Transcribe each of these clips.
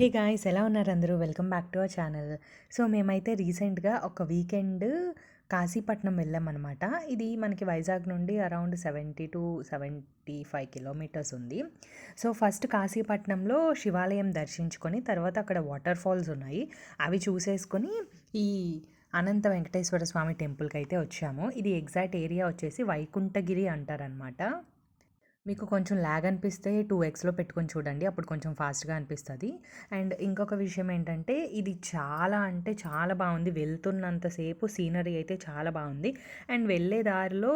Hey guys ఎలా ఉన్నారు అందరూ? Welcome back to our channel. So మేమైతే రీసెంట్గా ఒక వీకెండ్ కాశీపట్నం వెళ్ళామన్నమాట. ఇది మనకి వైజాగ్ నుండి around seventy two seventy five kilometres ఉంది. సో ఫస్ట్ కాశీపట్నంలో శివాలయం దర్శించుకొని తర్వాత అక్కడ వాటర్ ఫాల్స్ ఉన్నాయి. అవి చూసేసుకొని ఈ అనంత వెంకటేశ్వర స్వామి టెంపుల్కి అయితే వచ్చాము. ఇది ఎగ్జాక్ట్ ఏరియా వచ్చేసి వైకుంఠగిరి అంటారనమాట మీకు కొంచెం ల్యాగ్ అనిపిస్తే టూ ఎక్స్లో పెట్టుకొని చూడండి. అప్పుడు కొంచెం ఫాస్ట్గా అనిపిస్తుంది. అండ్ ఇంకొక విషయం ఏంటంటే ఇది చాలా అంటే చాలా బాగుంది. వెళ్తున్నంతసేపు సీనరీ అయితే చాలా బాగుంది. అండ్ వెళ్ళే దారిలో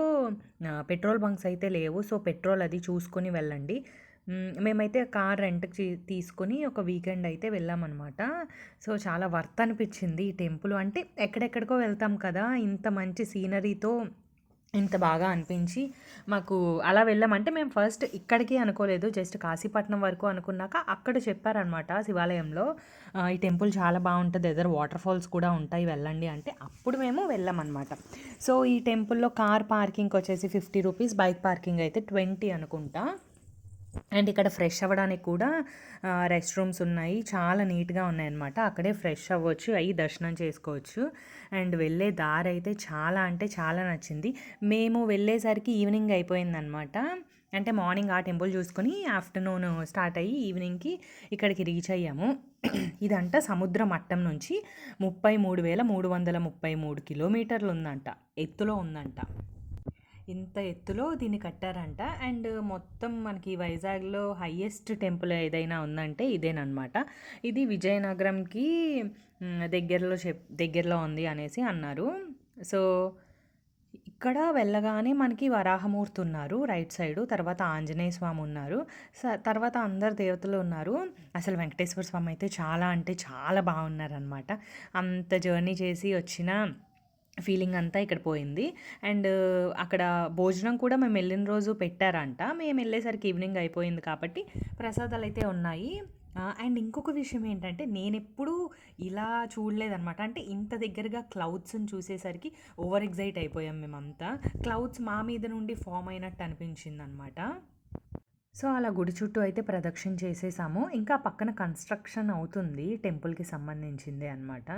పెట్రోల్ బంక్స్ అయితే లేవు. సో పెట్రోల్ అది చూసుకొని వెళ్ళండి. మేమైతే కార్ రెంట్కి తీసుకొని ఒక వీకెండ్ అయితే వెళ్ళామన్నమాట. సో చాలా వర్త్ అనిపించింది ఈ టెంపుల్ అంటే ఎక్కడెక్కడికో వెళ్తాం కదా ఇంత మంచి సీనరీతో ఇంత బాగా అనిపించి మాకు అలా వెళ్ళామంటే మేము ఫస్ట్ ఇక్కడికి అనుకోలేదు. జస్ట్ కాశీపట్నం వరకు అనుకున్నాక అక్కడ చెప్పారనమాట శివాలయంలో ఈ టెంపుల్ చాలా బాగుంటుంది. ఎదర్ వాటర్ ఫాల్స్ కూడా ఉంటాయి. వెళ్ళండి. అంటే అప్పుడు మేము వెళ్ళామన్నమాట సో ఈ టెంపుల్లో కార్ పార్కింగ్ వచ్చేసి ఫిఫ్టీ రూపీస్ బైక్ పార్కింగ్ అయితే ట్వంటీ అనుకుంటా. అండ్ ఇక్కడ ఫ్రెష్ అవ్వడానికి కూడా రెస్ట్ రూమ్స్ ఉన్నాయి. చాలా నీట్గా ఉన్నాయన్నమాట. అక్కడే ఫ్రెష్ అవ్వచ్చు. అవి దర్శనం చేసుకోవచ్చు. అండ్ వెళ్ళే దారి అయితే చాలా అంటే చాలా నచ్చింది. మేము వెళ్ళేసరికి ఈవినింగ్ అయిపోయిందనమాట అంటే మార్నింగ్ ఆ టెంపుల్ చూసుకొని ఆఫ్టర్నూన్ స్టార్ట్ అయ్యి ఈవినింగ్కి ఇక్కడికి రీచ్ అయ్యాము. ఇదంట సముద్ర మట్టం నుంచి ముప్పై మూడు వేల మూడు వందల ముప్పై మూడు కిలోమీటర్లు ఉందంట. ఎత్తులో ఉందంట. ఇంత ఎత్తులో దీన్ని కట్టారంట. అండ్ మొత్తం మనకి వైజాగ్లో హయ్యెస్ట్ టెంపుల్ ఏదైనా ఉందంటే ఇదేనమాట ఇది విజయనగరంకి దగ్గరలో చెప్ దగ్గరలో ఉంది అనేసి అన్నారు. సో ఇక్కడ వెళ్ళగానే మనకి వరాహమూర్తి ఉన్నారు రైట్ సైడు. తర్వాత ఆంజనేయ స్వామి ఉన్నారు. తర్వాత అందరు దేవతలు ఉన్నారు. అసలు వెంకటేశ్వర స్వామి అయితే చాలా అంటే చాలా బాగున్నారనమాట అంత జర్నీ చేసి వచ్చిన ఫీలింగ్ అంతా ఇక్కడ పోయింది. అండ్ అక్కడ భోజనం కూడా మేము వెళ్ళిన రోజు పెట్టారంట. మేము వెళ్ళేసరికి ఈవినింగ్ అయిపోయింది కాబట్టి ప్రసాదాలు అయితే ఉన్నాయి. అండ్ ఇంకొక విషయం ఏంటంటే నేను ఎప్పుడూ ఇలా చూడలేదనమాట అంటే ఇంత దగ్గరగా క్లౌడ్స్ని చూసేసరికి ఓవర్ ఎగ్జైట్ అయిపోయాం మేమంతా. క్లౌడ్స్ మా మీద నుండి ఫామ్ అయినట్టు అనిపించింది అనమాట సో అలా గుడి చుట్టూ అయితే ప్రదక్షిణ చేసేసాము. ఇంకా పక్కన కన్స్ట్రక్షన్ అవుతుంది టెంపుల్కి సంబంధించింది అనమాట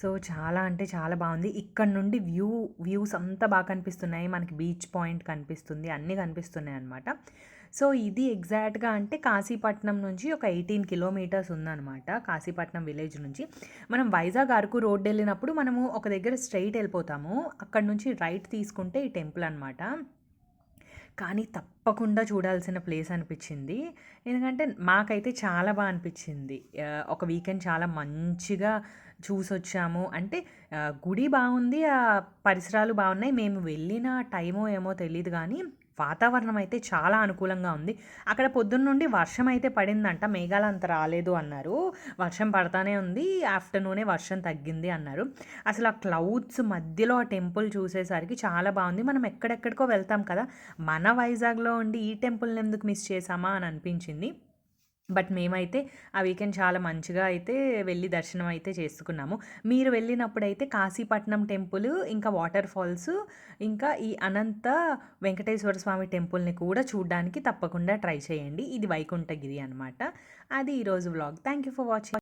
సో చాలా అంటే చాలా బాగుంది. ఇక్కడ నుండి వ్యూ వ్యూస్ అంతా బాగా కనిపిస్తున్నాయి. మనకి బీచ్ పాయింట్ కనిపిస్తుంది. అన్నీ కనిపిస్తున్నాయి అనమాట సో ఇది ఎగ్జాక్ట్గా అంటే కాశీపట్నం నుంచి ఒక ఎయిటీన్ కిలోమీటర్స్ ఉందన్నమాట. కాశీపట్నం విలేజ్ నుంచి. మనం వైజాగ్ అరకు రోడ్ వెళ్ళినప్పుడు మనము ఒక దగ్గర స్ట్రైట్ వెళ్ళిపోతాము. అక్కడ నుంచి రైట్ తీసుకుంటే ఈ టెంపుల్ అనమాట కానీ తప్పకుండా చూడాల్సిన ప్లేస్ అనిపించింది. ఎందుకంటే మాకైతే చాలా బాగా అనిపించింది. ఒక వీకెండ్ చాలా మంచిగా చూసొచ్చాము. అంటే గుడి బాగుంది ఆ పరిసరాలు బాగున్నాయి మేము వెళ్ళిన టైమో ఏమో తెలియదు కానీ వాతావరణం అయితే చాలా అనుకూలంగా ఉంది. అక్కడ పొద్దున్న నుండి వర్షం అయితే పడిందంట. మేఘాలు అంత రాలేదు అన్నారు. వర్షం పడతానే ఉంది. ఆఫ్టర్నూనే వర్షం తగ్గింది అన్నారు. అసలు ఆ క్లౌడ్స్ మధ్యలో ఆ టెంపుల్ చూసేసరికి చాలా బాగుంది. మనం ఎక్కడెక్కడికో వెళ్తాం కదా. మన వైజాగ్లో ఉండి ఈ టెంపుల్ని ఎందుకు మిస్ చేసామా అని అనిపించింది. బట్ మేమైతే ఆ వీకెండ్ చాలా మంచిగా అయితే వెళ్ళి దర్శనం అయితే చేసుకున్నాము. మీరు వెళ్ళినప్పుడైతే కాశీపట్నం టెంపుల్ ఇంకా వాటర్ ఫాల్స్ ఇంకా ఈ అనంత వెంకటేశ్వర స్వామి టెంపుల్ని కూడా చూడడానికి తప్పకుండా ట్రై చేయండి. ఇది వైకుంఠగిరి అనమాట అది ఈరోజు vlog. Thank you for watching